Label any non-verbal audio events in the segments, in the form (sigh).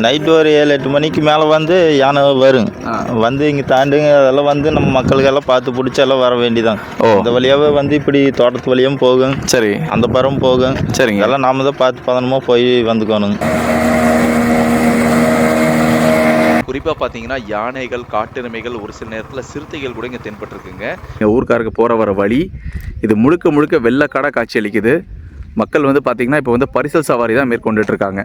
Night ஒரு ஏழு எட்டு மணிக்கு மேலே வந்து யானை வரும். வந்து இங்கே தாண்டுங்க அதெல்லாம் வந்து நம்ம மக்களுக்கெல்லாம் பார்த்து பிடிச்சி எல்லாம் வர வேண்டியதான் ஓ. இந்த வழியாகவே வந்து இப்படி தோட்டத்து வழியாகவும் போகும். சரி. அந்த பரம் போகும். சரிங்க. இதெல்லாம் நாம தான் பார்த்து பதனமாக போய் வந்துக்கணுங்க. குறிப்பாக பார்த்தீங்கன்னா யானைகள் காட்டெருமைகள் ஒரு சில நேரத்தில் சிறுத்தைகள் கூட இங்கே தென்பட்டிருக்குங்க. எங்கள் ஊருக்காருக்கு போகிற வர வழி இது முழுக்க முழுக்க வெள்ளக்காடாக காட்சி அளிக்குது. மக்கள் வந்து பார்த்திங்கன்னா இப்போ வந்து பரிசல் சவாரி தான் மேற்கொண்டுட்டு இருக்காங்க.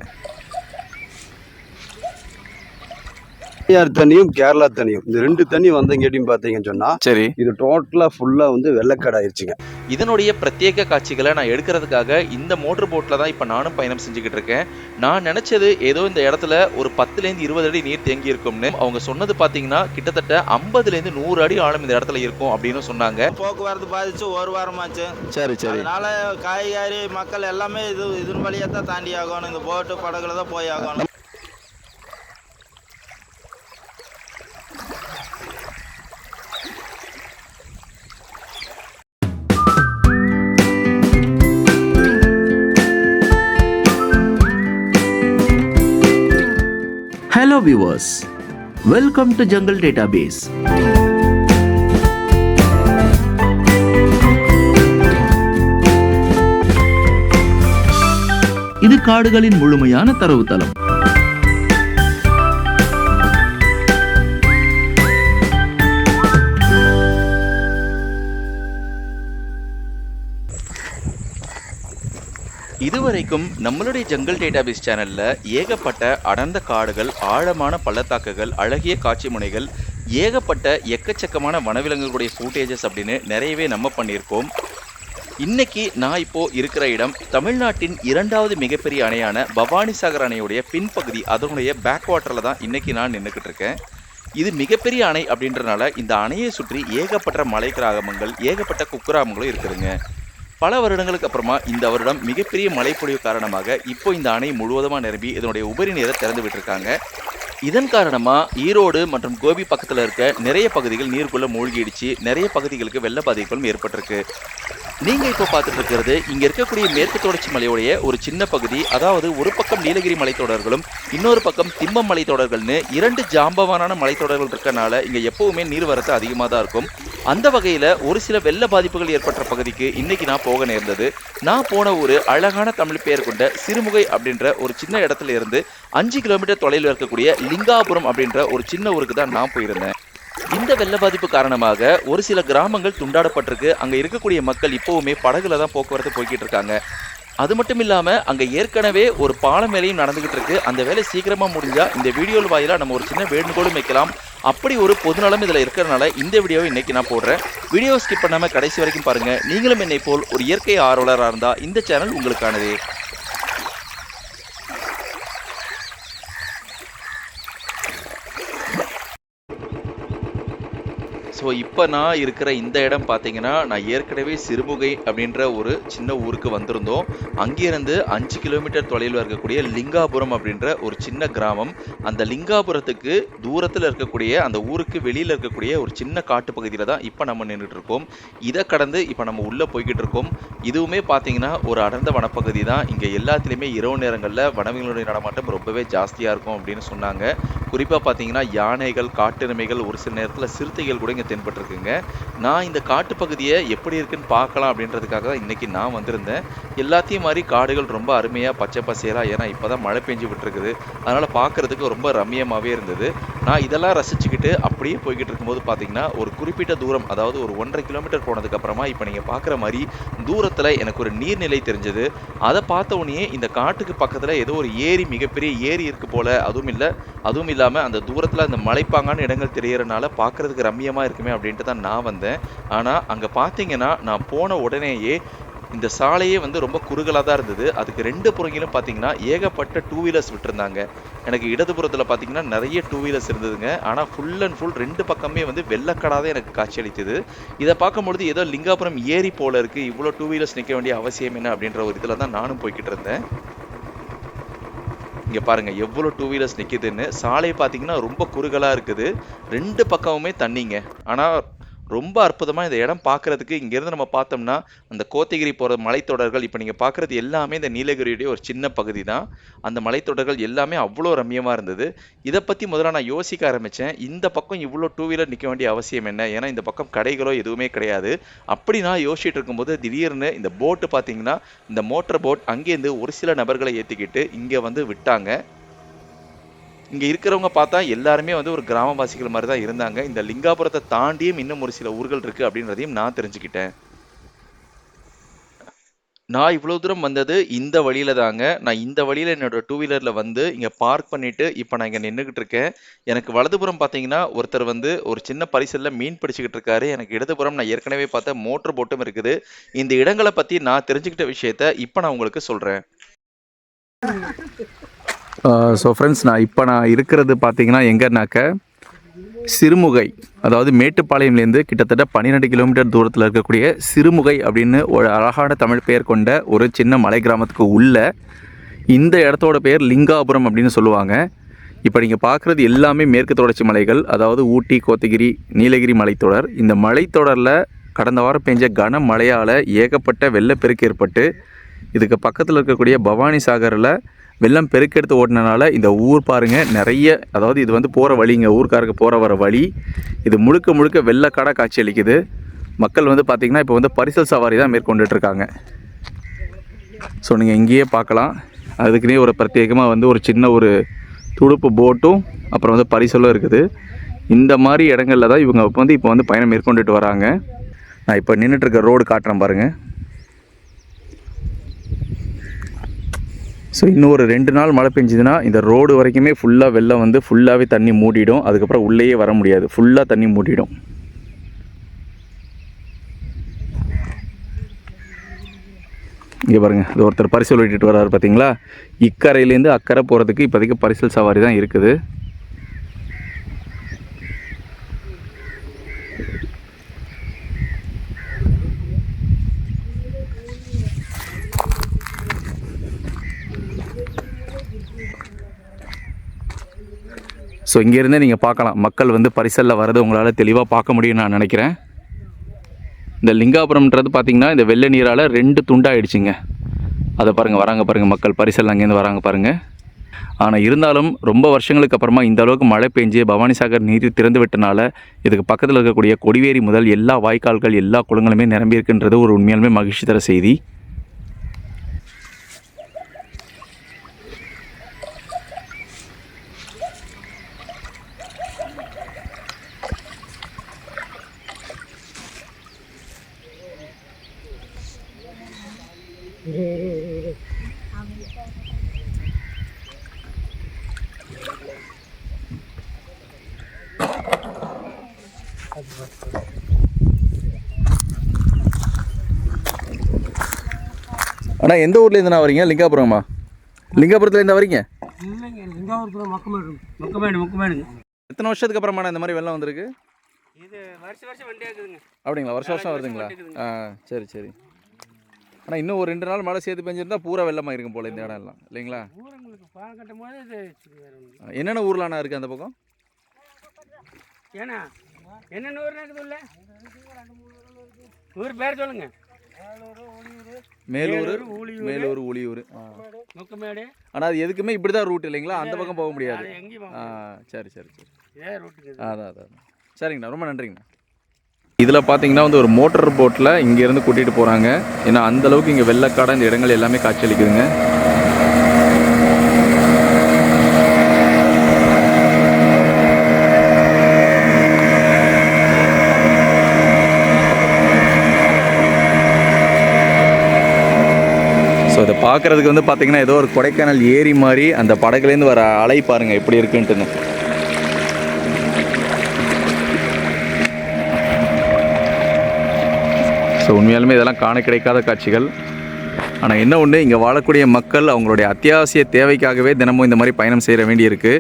தனியார் தண்ணியும் கேரளா தண்ணியும். இந்த ரெண்டு தண்ணி வந்து கேட்டின்னு பார்த்தீங்கன்னு சொன்னால் சரி. இது டோட்டலாக ஃபுல்லாக வந்து வெள்ளக்காடு ஆயிடுச்சுங்க இதனுடைய பிரத்யேக காட்சிகளை நான் எடுக்கிறதுக்காக இந்த மோட்டர் போட்டில் தான் இப்போ நானும் பயணம் செஞ்சுக்கிட்டு இருக்கேன். நான் நினச்சது ஏதோ இந்த இடத்துல ஒரு பத்துலேருந்து இருபது அடி நீர் தேங்கி இருக்கும்னு. அவங்க சொன்னது பார்த்தீங்கன்னா கிட்டத்தட்ட ஐம்பதுலேருந்து நூறு அடி ஆழம் இந்த இடத்துல இருக்கும் அப்படின்னு சொன்னாங்க. போக்குவரத்து பாதிச்சு ஒரு வாரமாச்சு. சரி சரி. அதனால காய்கறி மக்கள் எல்லாமே இது இதன் வழியாக தான் தாண்டி ஆகணும். இந்த போட்டு படகுல தான் போய் ஆகணும். Hello viewers welcome to jungle database இது காடுகளின் முழுமையான தரவுத்தளம் இதுவரைக்கும் நம்மளுடைய ஜங்கல் டேட்டாபேஸ் சேனல்ல ஏகப்பட்ட அடர்ந்த காடுகள் ஆழமான பள்ளத்தாக்குகள் அழகிய காட்சி முனைகள் ஏகப்பட்ட எக்கச்சக்கமான வனவிலங்குகளுடைய ஃபூட்டேஜஸ் அப்படின்னு நிறையவே நம்ம பண்ணியிருக்கோம். இன்னைக்கு நான் இப்போ இருக்கிற இடம் தமிழ்நாட்டின் இரண்டாவது மிகப்பெரிய அணையான பவானி சாகர் அணையுடைய பின்பகுதி அதனுடைய பேக் வாட்டரில் தான் இன்னைக்கு நான் நின்றுக்கிட்டு இருக்கேன். இது மிகப்பெரிய அணை அப்படின்றனால இந்த அணையை சுற்றி ஏகப்பட்ட மலை கிராமங்கள் ஏகப்பட்ட குக்கிராமங்களும் இருக்குதுங்க. பல வருடங்களுக்கு அப்புறமா இந்த வருடம் மிகப்பெரிய மழைப்பொழிவு காரணமாக இப்போ இந்த அணை முழுவதுமாக நிரம்பி இதனுடைய உபரி நீரை திறந்து விட்டுருக்காங்க. இதன் காரணமாக ஈரோடு மற்றும் கோபி பக்கத்தில் இருக்க நிறைய பகுதிகள் நீருக்குள்ளே மூழ்கிடுச்சு. நிறைய பகுதிகளுக்கு வெள்ள பாதிப்புகளும் ஏற்பட்டிருக்கு. நீங்கள் இப்போ பார்த்துட்டு இருக்கிறது இங்கே இருக்கக்கூடிய மேற்கு தொடர்ச்சி மலையுடைய ஒரு சின்ன பகுதி. அதாவது ஒரு பக்கம் நீலகிரி மலைத்தொடர்களும் இன்னொரு பக்கம் திம்மம் மலைத்தொடர்கள்னு இரண்டு ஜாம்பவானான மலைத்தொடர்கள் இருக்கனால இங்கே எப்பவுமே நீர்வரத்து அதிகமாக தான் இருக்கும். அந்த வகையில் ஒரு சில வெள்ள பாதிப்புகள் ஏற்பட்ட பகுதிக்கு இன்னைக்கு நான் போக நேர்ந்தது. நான் போன ஒரு அழகான தமிழ் பெயர் கொண்ட சிறுமுகை அப்படின்ற ஒரு சின்ன இடத்துல இருந்து அஞ்சு கிலோமீட்டர் தொலைவில் இருக்கக்கூடிய லிங்காபுரம் அப்படின்ற ஒரு சின்ன ஊருக்கு தான் நான் போயிருந்தேன். இந்த வெள்ள பாதிப்பு காரணமாக ஒரு சில கிராமங்கள் துண்டாடப்பட்டிருக்கு. அங்கே இருக்கக்கூடிய மக்கள் இப்பவுமே படகுல தான் போக்குவரத்து போய்கிட்டு இருக்காங்க. அது மட்டும் இல்லாமல் அங்கே ஏற்கனவே ஒரு பாலம் வேலையும் நடந்துகிட்டு இருக்கு. அந்த வேலை சீக்கிரமாக முடிஞ்சால் இந்த வீடியோ வாயிலாக நம்ம ஒரு சின்ன வேண்டுகோளும் வைக்கலாம். அப்படி ஒரு பொதுநலம் இதில் இருக்கிறனால இந்த வீடியோவை இன்னைக்கு நான் போடுறேன். வீடியோ ஸ்கிப் பண்ணாமல் கடைசி வரைக்கும் பாருங்கள் நீங்களும் என்னை போல் ஒரு இயற்கை ஆர்வலராக இருந்தால் இந்த சேனல் உங்களுக்கானது. ஸோ இப்போ நான் இருக்கிற இந்த இடம் பார்த்தீங்கன்னா நான் ஏற்கனவே சிறுமுகை அப்படின்ற ஒரு சின்ன ஊருக்கு வந்திருந்தோம். அங்கிருந்து அஞ்சு கிலோமீட்டர் தொலைவில் இருக்கக்கூடிய லிங்காபுரம் அப்படின்ற ஒரு சின்ன கிராமம். அந்த லிங்காபுரத்துக்கு தூரத்தில் இருக்கக்கூடிய அந்த ஊருக்கு வெளியில் இருக்கக்கூடிய ஒரு சின்ன காட்டு பகுதியில் தான் இப்போ நம்ம நின்றுட்டு இருக்கோம். இதை கடந்து இப்போ நம்ம உள்ளே போய்கிட்டு இருக்கோம். இதுவுமே பார்த்தீங்கன்னா ஒரு அடர்ந்த வனப்பகுதி தான். இங்கே எல்லாத்துலேயுமே இரவு நேரங்களில் வனவிகளுடைய நடமாட்டம் ரொம்பவே ஜாஸ்தியாக இருக்கும் அப்படின்னு சொன்னாங்க. குறிப்பாக பார்த்தீங்கன்னா யானைகள் காட்டெருமைகள் ஒரு சில நேரத்தில் சிறுத்தைகள் கூட இங்கே தென்பட்டிருக்குங்க நான் இந்த காட்டுப்பகுதியை எப்படி இருக்குன்னு பார்க்கலாம் அப்படின்றதுக்காக தான் இன்றைக்கி நான் வந்திருந்தேன். எல்லாத்தையும் மாதிரி காடுகள் ரொம்ப அருமையாக பச்சை பசேலாக ஏன்னா இப்போ தான் மழை பெஞ்சு விட்டுருக்குது. அதனால் பார்க்குறதுக்கு ரொம்ப ரம்மியமாகவே இருந்தது. நான் இதெல்லாம் ரசிச்சுக்கிட்டு அப்படியே போய்கிட்டு இருக்கும்போது பார்த்தீங்கன்னா ஒரு குறிப்பிட்ட தூரம் அதாவது ஒரு ஒன்றரை கிலோமீட்டர் போனதுக்கப்புறமா இப்போ நீங்கள் பார்க்குற மாதிரி தூரத்தில் எனக்கு ஒரு நீர்நிலை தெரிஞ்சது. அதை பார்த்த உடனே இந்த காட்டுக்கு பக்கத்தில் ஏதோ ஒரு ஏரி மிகப்பெரிய ஏரி இருக்குது போல். அதுவும் இல்லை அதுவும் இல்லாமல் அந்த தூரத்தில் அந்த மலைப்பாங்கான இடங்கள் தெரியறனால பார்க்கறதுக்கு ரம்மியமாக இருக்குமே அப்படின்ட்டு தான் நான் வந்தேன். ஆனால் அங்கே பார்த்தீங்கன்னா நான் போன உடனேயே இந்த சாலையே வந்து ரொம்ப குறுகலாக தான் இருந்தது. அதுக்கு ரெண்டு புறங்கிலும் பார்த்தீங்கன்னா ஏகப்பட்ட டூ வீலர்ஸ் விட்டுருந்தாங்க. எனக்கு இடதுபுறத்தில் பார்த்தீங்கன்னா நிறைய டூ வீலர்ஸ் இருந்ததுங்க. ஆனால் ஃபுல் அண்ட் ஃபுல் ரெண்டு பக்கமே வந்து வெள்ளக்கடாக தான் எனக்கு காட்சி அளித்தது இதை பார்க்கும்பொழுது ஏதோ லிங்காபுரம் ஏரி போல இருக்குது இவ்வளோ டூ வீலர்ஸ் நிற்க வேண்டிய அவசியம் என்ன அப்படின்ற ஒரு இதில் தான் நானும் போய்கிட்டு இருந்தேன். இங்கே பாருங்கள் எவ்வளோ டூ வீலர்ஸ் நிற்கிதுன்னு சாலை பார்த்தீங்கன்னா ரொம்ப குறுகலாக இருக்குது. ரெண்டு பக்கமுமே தண்ணிங்க. ஆனால் ரொம்ப அற்புதமாக இந்த இடம் பார்க்கறதுக்கு இங்கேருந்து நம்ம பார்த்தோம்னா அந்த கோத்தகிரி போகிற மலைத்தொடர்கள் இப்போ நீங்கள் பார்க்குறது எல்லாமே இந்த நீலகிரியுடைய ஒரு சின்ன பகுதி தான். அந்த மலைத்தொடர்கள் எல்லாமே அவ்வளோ ரம்மியமாக இருந்தது. இதை பற்றி முதல்ல நான் யோசிக்க ஆரம்பித்தேன் இந்த பக்கம் இவ்வளோ டூ வீலர் நிற்க வேண்டிய அவசியம் என்ன? ஏன்னா இந்த பக்கம் கடைகளோ எதுவுமே கிடையாது. அப்படி நான் யோசிச்சுட்டு இருக்கும்போது திடீர்னு இந்த போட்டு பார்த்தீங்கன்னா இந்த மோட்டர் போட் அங்கேருந்து ஒரு சில நபர்களை ஏற்றிக்கிட்டு இங்கே வந்து விட்டாங்க. இங்கே இருக்கிறவங்க பார்த்தா எல்லாருமே வந்து ஒரு கிராமவாசிகள் மாதிரி தான் இருந்தாங்க. இந்த லிங்காபுரத்தை தாண்டியும் இன்னும் ஒரு சில ஊர்கள் இருக்குது அப்படின்றதையும் நான் தெரிஞ்சுக்கிட்டேன். நான் இவ்வளோ தூரம் வந்தது இந்த வழியில தாங்க. நான் இந்த வழியில் என்னோட டூ வீலரில் வந்து இங்கே பார்க் பண்ணிவிட்டு இப்போ நான் இங்கே நின்றுக்கிட்டு இருக்கேன். எனக்கு வலதுபுறம் பார்த்தீங்கன்னா ஒருத்தர் வந்து ஒரு சின்ன பரிசலில் மீன் பிடிச்சிக்கிட்டு இருக்காரு. எனக்கு இடதுபுறம் நான் ஏற்கனவே பார்த்த மோட்டர் போட்டும் இருக்குது. இந்த இடங்களை பற்றி நான் தெரிஞ்சுக்கிட்ட விஷயத்த இப்போ நான் உங்களுக்கு சொல்கிறேன் (laughs) ஸோ ஃப்ரெண்ட்ஸ் நான் இப்போ நான் இருக்கிறது பார்த்தீங்கன்னா எங்கன்னாக்க சிறுமுகை அதாவது மேட்டுப்பாளையம்லேருந்து கிட்டத்தட்ட பன்னிரெண்டு கிலோமீட்டர் தூரத்தில் இருக்கக்கூடிய சிறுமுகை அப்படின்னு ஒரு அழகான தமிழ் பெயர் கொண்ட ஒரு சின்ன மலை கிராமத்துக்கு உள்ள இந்த இடத்தோட பெயர் லிங்காபுரம் அப்படின்னு சொல்லுவாங்க. இப்போ நீங்கள் பார்க்குறது எல்லாமே மேற்கு தொடர்ச்சி மலைகள் அதாவது ஊட்டி கோத்தகிரி நீலகிரி மலைத்தொடர். இந்த மலைத்தொடரில் கடந்த வாரம் பெஞ்ச கன மழையால் ஏகப்பட்ட வெள்ளப்பெருக்கு ஏற்பட்டு இதுக்கு பக்கத்தில் இருக்கக்கூடிய பவானி சாகரில் வெள்ளம் பெருக்கெடுத்து ஓட்டினனால இந்த ஊர் பாருங்கள் நிறைய அதாவது இது வந்து போகிற வழிங்க ஊர்க்காருக்கு போகிற வர வழி. இது முழுக்க முழுக்க வெள்ளக்காடாக காட்சி அளிக்குது. மக்கள் வந்து பார்த்திங்கன்னா இப்போ வந்து பரிசல் சவாரி தான் மேற்கொண்டுட்டு இருக்காங்க ஸோ நீங்கள் இங்கேயே பார்க்கலாம் அதுக்குன்னே ஒரு பிரத்யேகமாக வந்து ஒரு சின்ன ஒரு துடுப்பு போட்டும் அப்புறம் வந்து பரிசலும் இருக்குது. இந்த மாதிரி இடங்களில் தான் இவங்க வந்து இப்போ வந்து பயணம் மேற்கொண்டுட்டு வராங்க. நான் இப்போ நின்றுட்டுருக்க ரோடு காட்டுறேன் பாருங்கள் ஸோ இன்னும் ஒரு ரெண்டு நாள் மழை பெஞ்சுதுன்னா இந்த ரோடு வரைக்குமே ஃபுல்லாக வெள்ளம் வந்து ஃபுல்லாகவே தண்ணி மூடிடும். அதுக்கப்புறம் உள்ளேயே வர முடியாது. ஃபுல்லாக தண்ணி மூடிடும். இங்கே பாருங்கள் இது ஒருத்தர் பரிசல் விட்டுட்டு வர்றாரு பார்த்தீங்களா இக்கரையிலேருந்து அக்கறை போகிறதுக்கு இப்போதைக்கு பரிசல் சவாரி தான் இருக்குது. ஸோ இங்கேருந்தே நீங்கள் பார்க்கலாம். மக்கள் வந்து பரிசலில் வரது உங்களால் தெளிவாக பார்க்க முடியும்னு நான் நினைக்கிறேன். இந்த லிங்காபுரம்ன்றது பார்த்திங்கன்னா இந்த வெள்ளை நீரால் ரெண்டு துண்டாகிடுச்சிங்க அதை பாருங்கள் வராங்க பாருங்கள் மக்கள். பரிசல் அங்கேருந்து வராங்க பாருங்கள் ஆனால் இருந்தாலும் ரொம்ப வருஷங்களுக்கு அப்புறமா இந்த அளவுக்கு மழை பெஞ்சு பவானிசாகர் நீர் திறந்து விட்டனால இதுக்கு பக்கத்தில் இருக்கக்கூடிய கொடிவேரி முதல் எல்லா வாய்க்கால்கள் எல்லா குளங்களுமே நிரம்பியிருக்குன்றது ஒரு உண்மையாலுமே மகிழ்ச்சி தர செய்தி. ஆனால் எந்த ஊர்லேருந்து நான் வரீங்க? லிங்காபுரமா லிங்காபுரத்துலேருந்து வரீங்க? இல்லைங்க லிங்காபுரத்தில் மொக்கமேடு மொக்கமேடு மொக்கமேடுங்க எத்தனை வருஷத்துக்கு அப்புறமா இந்த மாதிரி வெள்ளம் வந்திருக்கு? இது வருஷம் வருஷம் வண்டியாக இருக்குதுங்க அப்படிங்களா? வருஷம் வருஷம் வருதுங்களா ஆ சரி சரி. ஆனால் இன்னும் ஒரு ரெண்டு நாள் மழை சேர்த்து பெஞ்சிருந்தா பூரா வெள்ளமாக இருக்கும் போல இந்த இடம் எல்லாம். இல்லைங்களா? என்னென்ன ஊர்லாண்ணா இருக்குது அந்த பக்கம்? ஏன்னா என்னென்ன ஊர் இருக்குது உள்ள? ஊர் பேர் சொல்லுங்க. மேலூர் மேலூர், ஊழியூர். ஆனால் அது எதுக்குமே இப்படி தான் ரூட் இல்லைங்களா? அந்த பக்கம் போக முடியாது. ஆ. சரி சரி சரி. அதான் அதான். சரிங்கண்ணா ரொம்ப நன்றிங்கண்ணா. இதில் பார்த்தீங்கன்னா வந்து ஒரு மோட்டார் போட்டில் இங்கேருந்து கூட்டிகிட்டு போகிறாங்க ஏன்னா அந்த அளவுக்கு இங்கே வெள்ளக்காடாக இந்த இடங்கள் எல்லாமே காட்சியளிக்குதுங்க ஸோ இதை பார்க்குறதுக்கு வந்து பார்த்தீங்கன்னா ஏதோ ஒரு கொடைக்கானல் ஏரி மாதிரி அந்த படகுலேருந்து வர அலை பாருங்கள் எப்படி இருக்குன்ட்டுன்னு. ஸோ உண்மையாலுமே இதெல்லாம் காண கிடைக்காத காட்சிகள். ஆனால் என்ன ஒன்று இங்கே வாழக்கூடிய மக்கள் அவங்களுடைய அத்தியாவசிய தேவைக்காகவே தினமும் இந்த மாதிரி பயணம் செய்ய வேண்டியிருக்கு.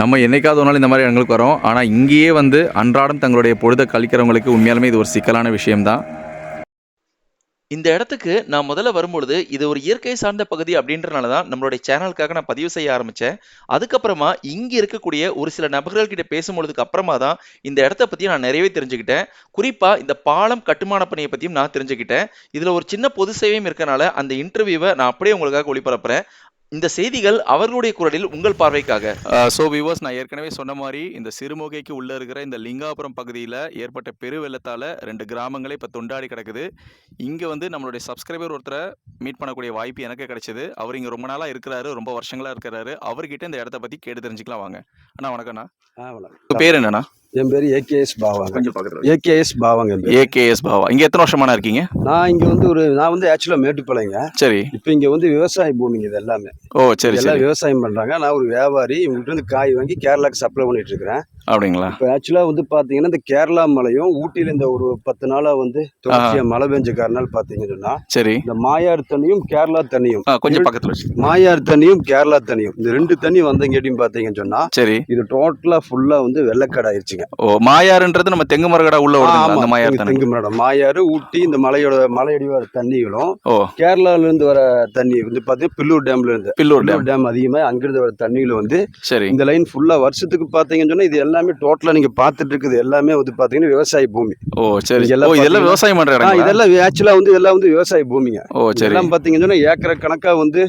நம்ம என்னைக்காவது ஒரு நாள் இந்த மாதிரி இடங்களுக்கு வரோம். ஆனால் இங்கேயே வந்து அன்றாடம் தங்களுடைய பொழுதை கழிக்கிறவங்களுக்கு உண்மையாலுமே இது ஒரு சிக்கலான விஷயம்தான். இந்த இடத்துக்கு நான் முதல்ல வரும்பொழுது இது ஒரு இயற்கை சார்ந்த பகுதி அப்படின்றனால தான் நம்மளுடைய சேனலுக்காக நான் பதிவு செய்ய ஆரம்பித்தேன் அதுக்கப்புறமா இங்கே இருக்கக்கூடிய ஒரு சில நபர்கள் கிட்ட பேசும்பொழுதுக்கு அப்புறமா தான் இந்த இடத்த பற்றி நான் நிறையவே தெரிஞ்சுக்கிட்டேன். குறிப்பாக இந்த பாலம் கட்டுமான பணியை பற்றியும் நான் தெரிஞ்சுக்கிட்டேன். இதில் ஒரு சின்ன பொது சேவையும் இருக்கனால அந்த இன்டர்வியூவை நான் அப்படியே உங்களுக்காக ஒளிபரப்புறேன். இந்த செய்திகள் அவர்களுடைய குரலில் உங்கள் பார்வைக்காக. ஸோ வியூவர்ஸ் நான் ஏற்கனவே சொன்ன மாதிரி இந்த சிறுமுகைக்கு உள்ளே இருக்கிற இந்த லிங்காபுரம் பகுதியில் ஏற்பட்ட பெரு வெள்ளத்தால் ரெண்டு கிராமங்களே இப்போ துண்டாடி கிடக்குது. இங்கே வந்து நம்மளுடைய சப்ஸ்கிரைபர் ஒருத்தரை மீட் பண்ணக்கூடிய வாய்ப்பு எனக்கு கிடைச்சது. அவர் இங்கே ரொம்ப நாளாக இருக்கிறாரு ரொம்ப வருஷங்களாக இருக்கிறாரு. அவர்கிட்ட இந்த இடத்த பற்றி கேட்டு தெரிஞ்சுக்கலாம் வாங்க. அண்ணா வணக்கம்ண்ணா. பேர் என்னண்ணா? என் பேர் ஏகேஎஸ் பாவாங்க. கொஞ்சம் பக்கத்தில் ஏகேஎஸ் பாவாங்க என் பேர். ஏகேஎஸ் பாவா. இங்கே எத்தனை வருஷமாண்ணா இருக்கீங்க? நான் இங்க வந்து ஒரு நான் வந்து ஆக்சுவலா மேட்டுப்பாளையங்க. சரி. இப்போ இங்க வந்து விவசாய பூமிங்க இது எல்லாமே. ஓ சரி எல்லாம் சரி. விவசாயம் பண்றாங்க. நான் ஒரு வியாபாரி இவங்ககிட்ட இருந்து காய் வாங்கி கேரளாக்கு சப்ளை பண்ணிட்டு இருக்கிறேன். அப்படிங்களா? இப்போ ஆக்சுவலா வந்து பாத்தீங்கன்னா இந்த கேரளா மலையும் ஊட்டியில இந்த ஒரு பத்து நாளா வந்து தொடர்ச்சியா மழை பெஞ்ச காரணால் பாத்தீங்கன்னு சொன்னா சரி. இந்த மாயார் தண்ணியும் கேரளா தண்ணியும். ஆ கொஞ்சம் பக்கத்தில் வச்சு மாயார் தண்ணியும் கேரளா தண்ணியும். இந்த ரெண்டு தண்ணி வந்தங்கேட்டியும் பாத்தீங்கன்னு சொன்னா சரி. இது டோட்டலா ஃபுல்லா வந்து வெள்ளக்காடு ஆயிருச்சுங்க ஓ மாயாறுன்றது நம்ம தெங்கு மரகடா உள்ள அந்த மாயார் தெங்கு- மரம் மாயாறு ஊட்டி இந்த மலையோட மலையடி வர தண்ணிகளும் கேரளால இருந்து வர தண்ணி வந்து பாத்தீங்கன்னா பில்லூர் டேம்ல இருந்து பில்லூர் டேம். டேம் அதிகமா அங்கிருந்து வர தண்ணிகள் வந்து சரி. இந்த லைன் ஃபுல்லா வருஷத்துக்கு பாத்தீங்கன்னு சொன்னா இது எல்லாமே டோட்டலா நீங்க பாத்துட்டு இருக்குது. எல்லாமே வந்து பாத்தீங்கன்னா விவசாய பூமி. ஓ சரி. எல்லாம் இதெல்லாம் விவசாயம் இடங்களா? இதெல்லாம் ஆக்சுவலா வந்து இதெல்லாம் வந்து விவசாய பூமிங்க. ஓ சரி. இதெல்லாம் பாத்தீங்கன்னு சொன்னா ஏக்கர் கணக்கா வந்து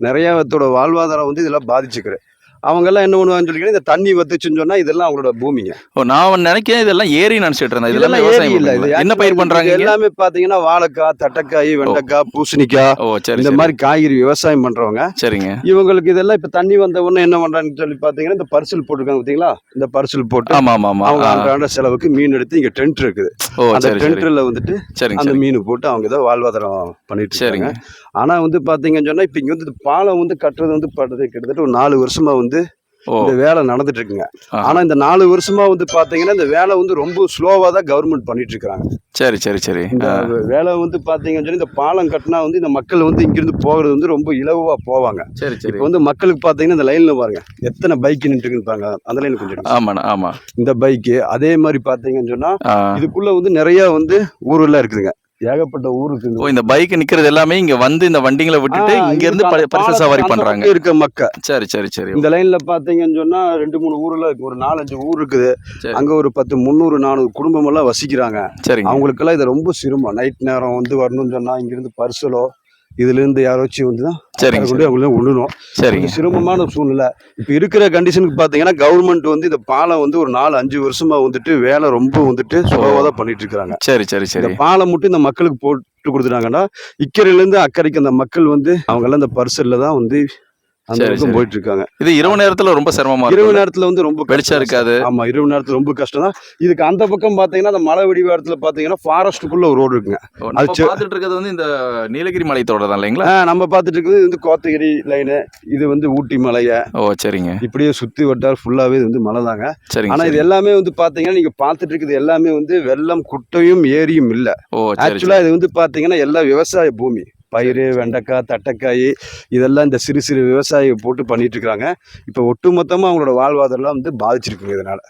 நிறையத்தோட வாழ்வாதாரம் வந்து இதெல்லாம் பாதிச்சுக்கிறேன் அவங்க எல்லாம் என்ன பண்ணுவாங்கன்னு சொல்லி இந்த தண்ணி வத்துச்சுன்னு சொன்னா இதெல்லாம் அவங்களோட பூமிங்க. ஓ நான் நினைக்கிறேன் இதெல்லாம் ஏரி நினைச்சிட்டு இருந்தேன். இதெல்லாம் ஏரி இல்ல? என்ன பயிர் பண்றாங்க? எல்லாமே பாத்தீங்கன்னா வாழைக்காய் தட்டைக்காய் வெண்டைக்காய் பூசணிக்காய் ஓ சரி இந்த. மாதிரி காய்கறி விவசாயம் பண்றவங்க. சரிங்க. இவங்களுக்கு இதெல்லாம் இப்ப தண்ணி வந்த உடனே என்ன பண்றாங்கன்னு சொல்லி பாத்தீங்கன்னா இந்த பரிசல் போட்டிருக்காங்க பாத்தீங்களா? இந்த பரிசல் போட்டு ஆமா ஆமா ஆமா. அவங்க. அன்றாட செலவுக்கு மீன் எடுத்து இங்க டென்ட் இருக்குது. அந்த டென்ட்ல வந்துட்டு சரிங்க அந்த மீன் போட்டு அவங்க ஏதோ வாழ்வாதாரம் பண்ணிட்டு சரிங்க. இருக்காங்க ஆனா வந்து பாத்தீங்கன்னு சொன்னா இப்ப இங்க வந்து இந்த பாலம் வந்து கட்டுறது வந்து படுறது கிட்டத்தட்ட ஒரு நாலு வருஷமா வந்து இந்த வேலை நடந்துட்டு இருக்குங்க ஆ. ஆனா இந்த நாலு வருஷமா வந்து பாத்தீங்கன்னா இந்த வேலை வந்து ரொம்ப ஸ்லோவா தான் கவர்மெண்ட் பண்ணிட்டு இருக்காங்க சரி சரி. சரி. வேலை வந்து பாத்தீங்கன்னு சொல்லி இந்த பாலம் கட்டினா வந்து இந்த மக்கள் வந்து இங்கிருந்து போகிறது வந்து ரொம்ப இலகுவா போவாங்க. சரி சரி. இப்போ வந்து மக்களுக்கு பாத்தீங்கன்னா இந்த லைன்ல பாருங்க எத்தனை பைக் நின்று இருக்குன்னு பாருங்க அந்த லைன் கொஞ்சம் ஆமா. இந்த பைக்கு அதே மாதிரி பாத்தீங்கன்னு சொன்னா ஆ. இதுக்குள்ள வந்து நிறைய வந்து ஊரெல்லாம் இருக்குதுங்க. ஏகப்பட்ட ஊர் இருக்குது ஓ இந்த பைக் நிக்கிறது எல்லாமே இங்க வந்து இந்த வண்டிங்களை விட்டுட்டு இங்க இருந்து பரிசல் சவாரி பண்றாங்க. இருக்க மக்கள். சரி சரி சரி. இந்த லைன்ல பாத்தீங்கன்னு சொன்னா ரெண்டு மூணு ஊர்ல இருக்கு. ஒரு நாலஞ்சு ஊர் இருக்குது. சரி. அங்க ஒரு பத்து முந்நூறு நானூறு குடும்பம் எல்லாம் வசிக்கிறாங்க. சரிங்க. அவங்களுக்கெல்லாம் இது ரொம்ப சிரமம். நைட் நேரம் வந்து வரணும்னு சொன்னா இங்கிருந்து பரிசலோ இதுல இருந்து யாராச்சும் வந்து தான் சரிங்க கொண்டு சரி. அவங்கள விடணும் இது சிரமமான சூழ்நிலை. இப்ப இருக்கிற கண்டிஷனுக்கு பாத்தீங்கன்னா கவர்மெண்ட் வந்து இந்த பாலம் வந்து ஒரு நாலு அஞ்சு வருஷமா வந்துட்டு வேலை ரொம்ப வந்துட்டு சுலபா தான் பண்ணிட்டு இருக்காங்க சரி சரி இந்த சரி பாலம் மட்டும் இந்த மக்களுக்கு போட்டு கொடுத்துட்டாங்கன்னா இக்கரையில இருந்து அக்கறைக்கு அந்த மக்கள் வந்து அவங்க எல்லாம் இந்த பரிசல்ல தான் வந்து அந்த சரி, பக்கம் சரி. போயிட்டு இருக்காங்க இது இரவு நேரத்துல ரொம்ப சிரமமா இரவு நேரத்துல வந்து ரொம்ப. வெளிச்சம் இருக்காது. ஆமா இரவு நேரத்துல ரொம்ப கஷ்டம் தான். இதுக்கு அந்த பக்கம் பாத்தீங்கன்னா அந்த மலை வெடிவாரத்துல பாத்தீங்கன்னா ஃபாரஸ்ட்டுக்குள்ள ஒரு ரோடு இருக்குங்க. அது பார்த்துட்டு இருக்கிறது வந்து இந்த நீலகிரி மலை தொடர் தான் இல்லைங்களா? நம்ம பார்த்துட்டு இருக்குது இது வந்து கோத்தகிரி லைனு இது வந்து ஊட்டி மலைய. ஓ சரிங்க. இப்படியே சுத்தி வட்டார் ஃபுல்லாவே இது வந்து மலை தாங்க. சரிங்க ஆனா இது சரி. எல்லாமே வந்து பாத்தீங்கன்னா நீங்க பார்த்துட்டு இருக்குது எல்லாமே வந்து வெள்ளம் குட்டையும் ஏரியும் இல்ல. ஓ சரி ஆக்சுவலா இது வந்து பாத்தீங்கன்னா எல்லாம் விவசாய பூமி. பயிர் வெண்டைக்காய் தட்டைக்காய் இதெல்லாம் இந்த சிறு சிறு விவசாயம் போட்டு பண்ணிட்டு இருக்காங்க இப்போ ஒட்டுமொத்தமா அவங்களோட வாழ்வாதாரம் வந்து பாதிச்சிருக்குங்க இதனால.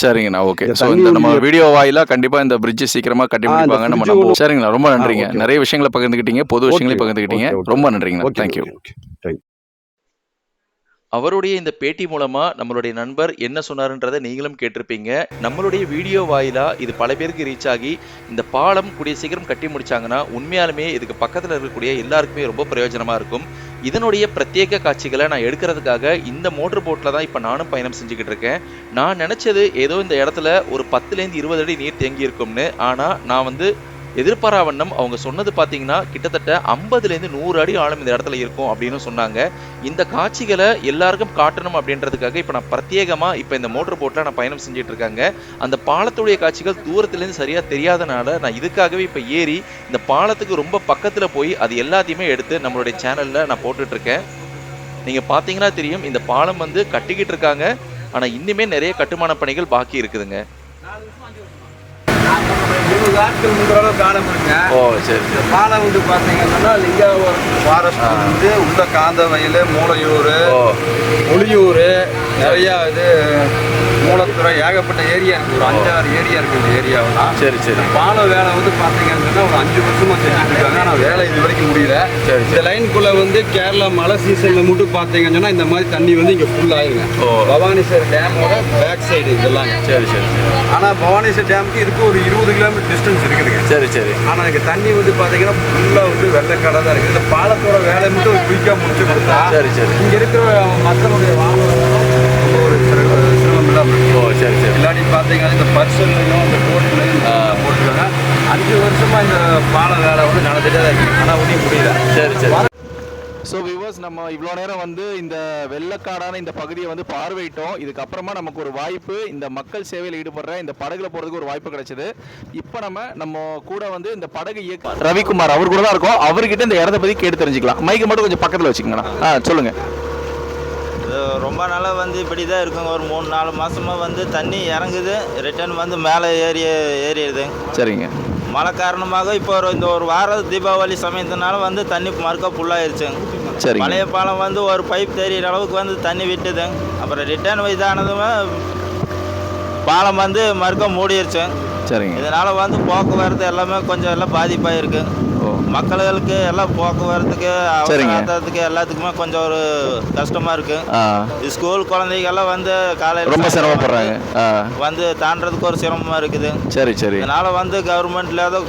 சரிங்கண்ணா ஓகே. ஸோ இந்த நம்ம வீடியோ வாயிலா கண்டிப்பா இந்த பிரிட்ஜ் சீக்கிரமா கட்டி முடிப்பாங்க நம்ம நம்புவோம். சரிங்கண்ணா ரொம்ப நன்றிங்க. நிறைய விஷயங்களை பகிர்ந்துக்கிட்டீங்க பொது விஷயங்களையும் பகிர்ந்துக்கிட்டீங்க. ரொம்ப நன்றிங்கண்ணா. Thank you okay okay. அவருடைய இந்த பேட்டி மூலமா நம்மளுடைய நண்பர் என்ன சொன்னாருன்றதை நீங்களும் கேட்டிருப்பீங்க. நம்மளுடைய வீடியோ வாயிலா இது பல பேருக்கு ரீச் ஆகி இந்த பாலம் கூடிய சீக்கிரம் கட்டி முடிச்சாங்கன்னா உண்மையாலுமே இதுக்கு பக்கத்தில் இருக்கக்கூடிய எல்லாருக்குமே ரொம்ப பிரயோஜனமா இருக்கும். இதனுடைய பிரத்யேக காட்சிகளை நான் எடுக்கிறதுக்காக இந்த மோட்டர் போட்டில் தான் இப்போ நானும் பயணம் செஞ்சுக்கிட்டு இருக்கேன். நான் நினச்சது ஏதோ இந்த இடத்துல ஒரு பத்துலேருந்து இருபது அடி நீர் தேங்கி இருக்கும்னு ஆனால் நான் வந்து எதிர்பாராவண்ணம் அவங்க சொன்னது பார்த்தீங்கன்னா கிட்டத்தட்ட ஐம்பதுலேருந்து நூறு அடி ஆழம் இந்த இடத்துல இருக்கும் அப்படின்னு சொன்னாங்க. இந்த காட்சிகளை எல்லாருக்கும் காட்டணும் அப்படின்றதுக்காக இப்போ நான் பிரத்யேகமாக இப்போ இந்த மோட்டர் போட்டில் நான் பயணம் செஞ்சுட்டு இருக்காங்க. அந்த பாலத்துடைய காட்சிகள் தூரத்துலேருந்து சரியாக தெரியாதனால நான் இதுக்காகவே இப்போ ஏறி இந்த பாலத்துக்கு ரொம்ப பக்கத்தில் போய் அது எல்லாத்தையுமே எடுத்து நம்மளுடைய சேனலில் நான் போட்டுட்ருக்கேன். நீங்கள் பார்த்தீங்கன்னா தெரியும் இந்த பாலம் வந்து கட்டிக்கிட்டு இருக்காங்க. ஆனால் இன்னுமே நிறைய கட்டுமான பணிகள் பாக்கி இருக்குதுங்க. இருபது ஆட்கள் முந்திரோட காலம் இருக்குங்க ஓ சரி இந்த பாலம் வந்து பார்த்தீங்கன்னா லிங்காவரம் ஃபாரஸ்ட் வந்து உள்ள காந்த வயல் மூளையூர் ஒளியூர் நிறையா இது மூலத்துறை ஏகப்பட்ட ஏரியா இருக்குது ஒரு அஞ்சாறு ஏரியா இருக்குது இந்த ஏரியாவெல்லாம் சரி சரி. பாலம் வேலை வந்து பார்த்தீங்கன்னா ஒரு அஞ்சு வருஷமா செஞ்சுட்டு இருக்காங்க. ஆனால் வேலை இது வரைக்கும் முடியல. சரி, இந்த லைனுக்குள்ள வந்து கேரளா மழை சீசன்ல மட்டும் பார்த்தீங்கன்னு சொன்னா இந்த மாதிரி தண்ணி வந்து இங்க ஃபுல் ஆயிருங்க. பவானிசார் டேமோட பேக் சைடு இதெல்லாம் சரி சரி ஆனா பவானிசார் டேமுக்கு இதுக்கு ஒரு இருபது கிலோமீட்டர் டிஸ்டன்ஸ் இருக்குதுங்க. சரி சரி. ஆனா இங்க தண்ணி வந்து பாத்தீங்கன்னா ஃபுல்லா வந்து வெள்ளக்காடாக தான் இருக்குது இந்த பாலத்தோட வேலை மட்டும் குயிக்கா முடிச்சு கொடுத்தா சரி சரி. இங்க இருக்கிற மக்களுடைய ரொம்ப ஒரு இருக்கு. ஓ சரி சரி. இல்லாட்டி பார்த்தீங்கன்னா இந்த பர்சன்லையும் இந்த கோர்ட்லையும் போட்டுருக்காங்க. அஞ்சு வருஷமா இந்த பால வேலை வந்து நடந்துட்டே தான் இருக்கு. ஆனால் ஒன்றும் முடியல. சரி சரி. ஸோ வியூவர்ஸ் நம்ம இவ்வளோ நேரம் வந்து இந்த வெள்ளக்காடான இந்த பகுதியை வந்து பார்வையிட்டோம். இதுக்கப்புறமா நமக்கு ஒரு வாய்ப்பு. இந்த மக்கள் சேவையில் ஈடுபடுற இந்த படகுல போகிறதுக்கு ஒரு வாய்ப்பு கிடைச்சது. இப்போ நம்ம நம்ம கூட வந்து இந்த படகு இயக்க ரவிக்குமார் அவர் கூட தான் இருக்கோம். அவர்கிட்ட இந்த இடத்த பற்றி கேட்டு தெரிஞ்சுக்கலாம். மைக்கு மட்டும் கொஞ்சம் பக்கத்தில் வச்சுக்கோங்கண்ணா. ஆ சொல்லுங்கள் ரொம்ப நாளாக வந்து இப்படி தான் இருக்குங்க. ஒரு மூணு நாலு மாதமாக வந்து தண்ணி இறங்குது. ரிட்டர்ன் வந்து மேலே ஏறி ஏறிடுது. சரிங்க. மழை காரணமாக இப்போ ஒரு இந்த ஒரு வாரம் தீபாவளி சமயத்தினால வந்து தண்ணி மறுக்க ஃபுல்லாகிருச்சு சரிங்க. பழைய பாலம் வந்து ஒரு பைப் தெரியிற அளவுக்கு வந்து தண்ணி விட்டுது. அப்புறம் ரிட்டர்ன் இதானதுமே பாலம் வந்து மறுக்க மூடிருச்சு. சரிங்க. இதனால் வந்து போக்குவரத்து எல்லாமே கொஞ்சம் எல்லாம் பாதிப்பாயிருக்கு. ஓ மக்களுக்கு எல்லாம் போக்குவரத்துக்கு சரிங்க. அவசரத்துக்கு எல்லாத்துக்குமே கொஞ்சம் ஒரு கஷ்டமாக இருக்குது ஆ. ஸ்கூல் குழந்தைகள்லாம் வந்து காலையில் ரொம்ப சிரமப்படுறாங்க. வந்து தாண்டறதுக்கு ஒரு சிரமமாக இருக்குது. சரி சரி. இதனால் வந்து கவர்மெண்ட்ல ஏதோ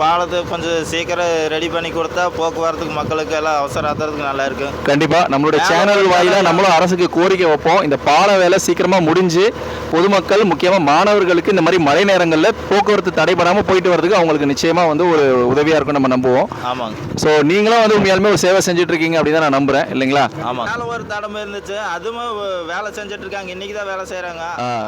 பாலத்தை கொஞ்சம் சீக்கிரம் ரெடி பண்ணி கொடுத்தா போக்குவரத்துக்கு மக்களுக்கு எல்லாம் அவசரம் ஆத்துறதுக்கு நல்லா இருக்கு. கண்டிப்பா நம்மளுடைய சேனல் வாயிலா நம்மளும் அரசுக்கு கோரிக்கை வைப்போம். இந்த பால வேலை சீக்கிரமா முடிஞ்சு பொதுமக்கள் முக்கியமா மாணவர்களுக்கு இந்த மாதிரி மழை நேரங்களில் போக்குவரத்து தடைபடாம போயிட்டு வரதுக்கு அவங்களுக்கு நிச்சயமா வந்து ஒரு உதவியா இருக்கும் நம்ம நம்புவோம். ஆமாங்க. ஸோ நீங்களும் வந்து உண்மையாலுமே ஒரு சேவை செஞ்சுட்டு இருக்கீங்க அப்படின்னு தான் நான் நம்புறேன் இல்லைங்களா? ஆமாம் மேலே ஒரு தடம் இருந்துச்சு. அதுவும் வேலை செஞ்சுட்டு இருக்காங்க இன்னைக்கு தான் வேலை செய்கிறாங்க.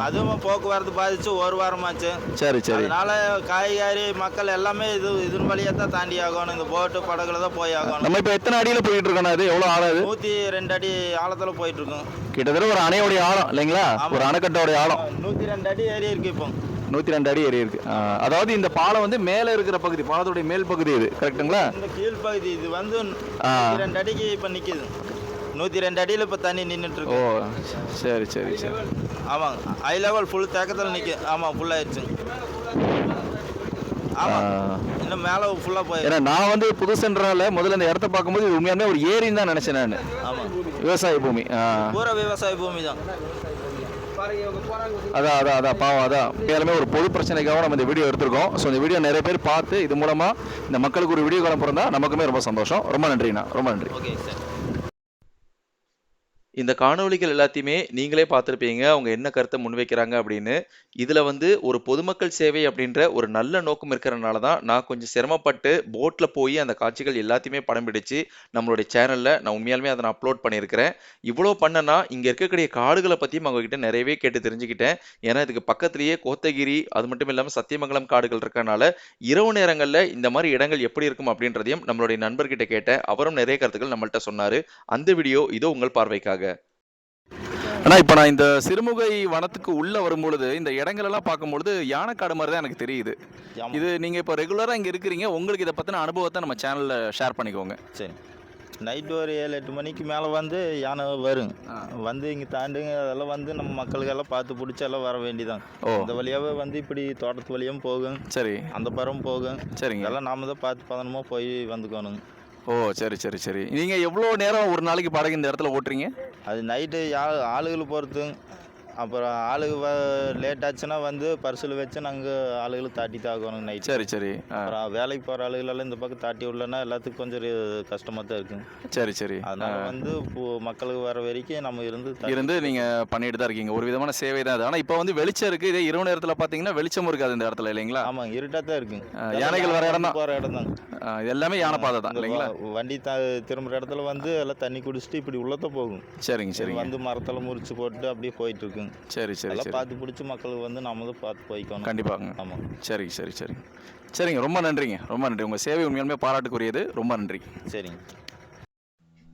அதுவும் போக்குவரத்து பாதிச்சு ஒரு வாரமாச்சு. சரி சரி. அதனால காய்கறி மக்கள் எல்லாமே இது இதன் வழியாக தான் தாண்டி ஆகணும். இந்த போட்டு படகுல தான் போய் ஆகணும். நம்ம இப்போ எத்தனை அடியில போயிட்டு இருக்கோம் அது எவ்வளோ ஆழம் நூற்றி ரெண்டு அடி ஆழத்தில் போயிட்டு இருக்கோம் கிட்டத்தட்ட ஒரு அணையோடைய ஆழம் இல்லைங்களா? ஒரு அணைக்கட்டோடைய ஆழம். நூற்றி ரெண்டு அடி ஏறி இருக்கு இப்போ. நூத்தி ரெண்டு அடி ஏறி இருக்கு அதாவது இந்த பாலம் வந்து மேலே இருக்கிற பகுதி பாலத்துடைய மேல் பகுதி இது கரெக்ட்டுங்களா? இந்த கீழ்ப்பகுதி இது வந்து. நூற்றி ரெண்டு அடிக்கு இப்போ நிற்கிது நூற்றி ரெண்டு அடியில் இப்போ தண்ணி நின்றுட்டு ஓ சரி சரி சரி. ஆமாங்க ஹை லெவல் ஃபுல் தேக்கத்தில் நிற்க ஆமாம் ஃபுல் ஆயிடுச்சு. ஆமாம் ஆ. இன்னும் மேலே ஃபுல்லாக போய் ஏன்னா நான் வந்து புதுசுன்றனால முதல்ல இந்த இடத்த பார்க்கும்போது இது உண்மையாலுமே ஒரு ஏரின்னு தான் நினைச்சேன் நான். ஆமாம் விவசாய பூமி. பூரா விவசாய பூமி தான் அதான் அதான் அதான் பாவம் அதான். எல்லாமே ஒரு பொது பிரச்சனைக்காக நம்ம இந்த வீடியோ எடுத்திருக்கோம். ஸோ இந்த வீடியோ நிறைய பேர் பார்த்து இது மூலமாக இந்த மக்களுக்கு ஒரு வீடியோ காலம் பிறந்தா நமக்குமே ரொம்ப சந்தோஷம். ரொம்ப நன்றிண்ணா. ரொம்ப நன்றி. ஓகே சார் இந்த காணொளிகள் எல்லாத்தையுமே நீங்களே பார்த்துருப்பீங்க. அவங்க என்ன கருத்தை முன்வைக்கிறாங்க அப்படின்னு. இதில் வந்து ஒரு பொதுமக்கள் சேவை அப்படின்ற ஒரு நல்ல நோக்கம் இருக்கிறனால தான் நான் கொஞ்சம் சிரமப்பட்டு போட்டில் போய் அந்த காட்சிகள் எல்லாத்தையுமே படம் பிடிச்சு நம்மளுடைய சேனலில் நான் உண்மையாலுமே அதை நான் அப்லோட் பண்ணியிருக்கிறேன். இவ்வளோ பண்ணனா இங்கே இருக்கக்கூடிய காடுகளை பற்றியும் அவங்ககிட்ட நிறையவே கேட்டு தெரிஞ்சுக்கிட்டேன். ஏன்னா இதுக்கு பக்கத்துலேயே கோத்தகிரி அது மட்டும் இல்லாமல் சத்தியமங்கலம் காடுகள் இருக்கறனால இரவு நேரங்களில் இந்த மாதிரி இடங்கள் எப்படி இருக்கும் அப்படின்றதையும் நம்மளுடைய நண்பர்கிட்ட கேட்டேன். அவரும் நிறைய கருத்துக்கள் நம்மள்கிட்ட சொன்னார். அந்த வீடியோ இதோ உங்கள் பார்வைக்காக. ஆனா இப்போ நான் இந்த சிறுமுகை வனத்துக்கு உள்ள வரும்பொழுது இந்த இடங்கள் எல்லாம் பார்க்கும்பொழுது யானைக்காடு மாதிரி தான் எனக்கு தெரியுது. இது நீங்க இப்போ ரெகுலரா இங்க இருக்கிறீங்க. உங்களுக்கு இதை பத்தின அனுபவத்தை நம்ம சேனல்ல ஷேர் பண்ணிக்கோங்க. சரி. நைட்டு ஒரு ஏழு எட்டு மணிக்கு மேலே வந்து யானை வரும். வந்து இங்கே தாண்டுங்க அதெல்லாம் வந்து நம்ம மக்களுக்கெல்லாம் பார்த்து பிடிச்சி எல்லாம் வர வேண்டியதான் ஓ. இந்த வழியாகவே வந்து இப்படி தோட்டத்து வழியும் போகும். சரி. அந்த பரம் போகும். சரிங்க. இதெல்லாம் நாம தான் பார்த்து பதனமாக போய் வந்துக்கணும். ஓ சரி சரி சரி. நீங்க எவ்வளோ நேரம் ஒரு நாளைக்கு படகு இந்த இடத்துல ஓட்டுறீங்க? அது நைட்டு ஆளுகளை போகிறதும் அப்புறம் ஆளுக லேட் ஆச்சுன்னா வந்து பரிசில் வச்சு நாங்கள் ஆளுகளை தாட்டி தாக்கணும் நைட் சரி சரி. ஆ, அப்புறம் வேலைக்கு போகிற ஆளுகளெல்லாம் இந்த பக்கம் தாட்டி விடலன்னா எல்லாத்துக்கும் கொஞ்சம் கஷ்டமாக தான் இருக்கும். சரி சரி. அதனால வந்து இப்போ மக்களுக்கு வர வரைக்கும் நம்ம இருந்து இருந்து நீங்க பண்ணிட்டு தான் இருக்கீங்க. ஒரு விதமான சேவை தான் அது. ஆனா இப்போ வந்து வெளிச்சம் இருக்கு. இதே இரவு நேரத்துல பாத்தீங்கன்னா வெளிச்சம் இருக்காது இந்த இடத்துல இல்லைங்களா? ஆமாங்க இருட்டாக தான் இருக்குங்க ஆ, யானைகள் வர இடம் தான். போகிற இடம் தாங்க ஆ, இது எல்லாமே யானை பாதை தான் இல்லைங்களா? வண்டி த திரும்புற இடத்துல வந்து எல்லாம் தண்ணி குடிச்சிட்டு இப்படி உள்ளத போகும். சரிங்க சரிங்க. வந்து மரத்தில் முறிச்சு போட்டு அப்படியே போயிட்டு இருக்குங்க சரி சரி எல்லாம் சரி. பார்த்து பிடிச்சி மக்களுக்கு வந்து நம்ம தான் பார்த்து போய்க்கணும். கண்டிப்பாங்க. ஆமாம் சரி சரி சரி. சரிங்க ரொம்ப நன்றிங்க ரொம்ப நன்றி. உங்கள் சேவை உண்மையாலுமே பாராட்டுக்குரியது ரொம்ப நன்றி. சரிங்க.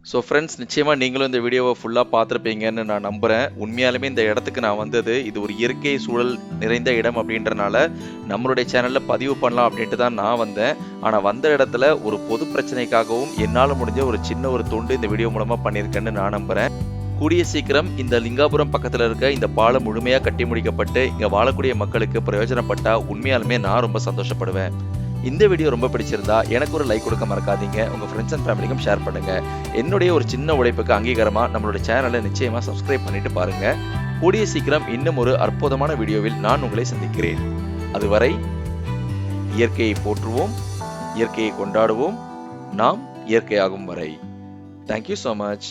ஸோ ஃப்ரெண்ட்ஸ் நிச்சயமாக நீங்களும் இந்த வீடியோவை ஃபுல்லாக பார்த்துருப்பீங்கன்னு நான் நம்புகிறேன் உண்மையாலுமே இந்த இடத்துக்கு நான் வந்தது இது ஒரு இயற்கை சூழல் நிறைந்த இடம் அப்படின்றனால நம்மளுடைய சேனலில் பதிவு பண்ணலாம் அப்படின்ட்டு தான் நான் வந்தேன். ஆனால் வந்த இடத்துல ஒரு பொது பிரச்சனைக்காகவும் என்னால் முடிஞ்ச ஒரு சின்ன ஒரு துண்டு இந்த வீடியோ மூலமாக பண்ணியிருக்கேன்னு நான் நம்புகிறேன் கூடிய சீக்கிரம் இந்த லிங்காபுரம் பக்கத்தில் இருக்க இந்த பாலம் முழுமையாக கட்டி முடிக்கப்பட்டு இங்கே வாழக்கூடிய மக்களுக்கு பிரயோஜனப்பட்டா உண்மையாலுமே நான் ரொம்ப சந்தோஷப்படுவேன். இந்த வீடியோ ரொம்ப பிடிச்சிருந்தா எனக்கு ஒரு லைக் கொடுக்க மறக்காதீங்க. உங்கள் ஃப்ரெண்ட்ஸ் அண்ட் ஃபேமிலிக்கும் ஷேர் பண்ணுங்கள் என்னுடைய ஒரு சின்ன உழைப்புக்கு அங்கீகாரமாக நம்மளோட சேனலை நிச்சயமாக சப்ஸ்கிரைப் பண்ணிட்டு பாருங்கள் கூடிய சீக்கிரம் இன்னும் ஒரு அற்புதமான வீடியோவில் நான் உங்களை சந்திக்கிறேன். அதுவரை இயற்கையை போற்றுவோம் இயற்கையை கொண்டாடுவோம். நாம் இயற்கையாகும் வரை. Thank you so much